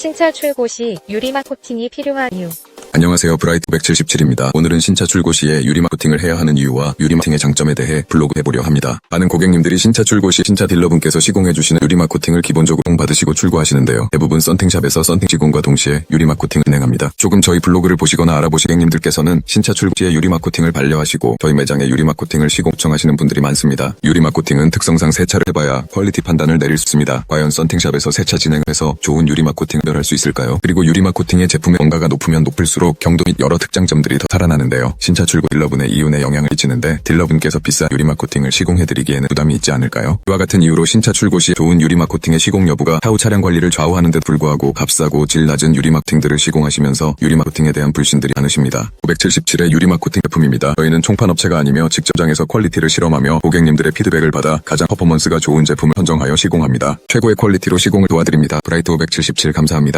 신차 출고 시 유리막 코팅이 필요한 이유. 안녕하세요. 브라이트 177입니다. 오늘은 신차 출고 시에 유리막 코팅을 해야 하는 이유와 유리막 코팅의 장점에 대해 블로그 해보려 합니다. 많은 고객님들이 신차 출고 시 신차 딜러분께서 시공해주시는 유리막 코팅을 기본적으로 받으시고 출고하시는데요. 대부분 썬팅샵에서 썬팅 시공과 동시에 유리막 코팅을 진행합니다. 조금 저희 블로그를 보시거나 알아보신 고객님들께서는 신차 출고 시에 유리막 코팅을 반려하시고 저희 매장에 유리막 코팅을 시공 요청하시는 분들이 많습니다. 유리막 코팅은 특성상 세차를 해봐야 퀄리티 판단을 내릴 수 있습니다. 과연 썬팅샵에서 세차 진행을 해서 좋은 유리막 코팅을 할 수 있을까요? 그리고 유리막 코팅의 제품의 원가가 높으면 높을수록 경도 및 여러 특장점들이 더 살아나는데요. 신차 출고 딜러분의 이윤에 영향을 끼치는데 딜러분께서 비싼 유리막 코팅을 시공해드리기에는 부담이 있지 않을까요? 이와 같은 이유로 신차 출고 시 좋은 유리막 코팅의 시공 여부가 차후 차량 관리를 좌우하는 데 불구하고 값싸고 질 낮은 유리막 코팅들을 시공하시면서 유리막 코팅에 대한 불신들이 많으십니다. 977의 유리막 코팅 제품입니다. 저희는 총판 업체가 아니며 직접장에서 퀄리티를 실험하며 고객님들의 피드백을 받아 가장 퍼포먼스가 좋은 제품을 선정하여 시공합니다. 최고의 퀄리티로 시공을 도와드립니다. 브라이트 577 감사합니다.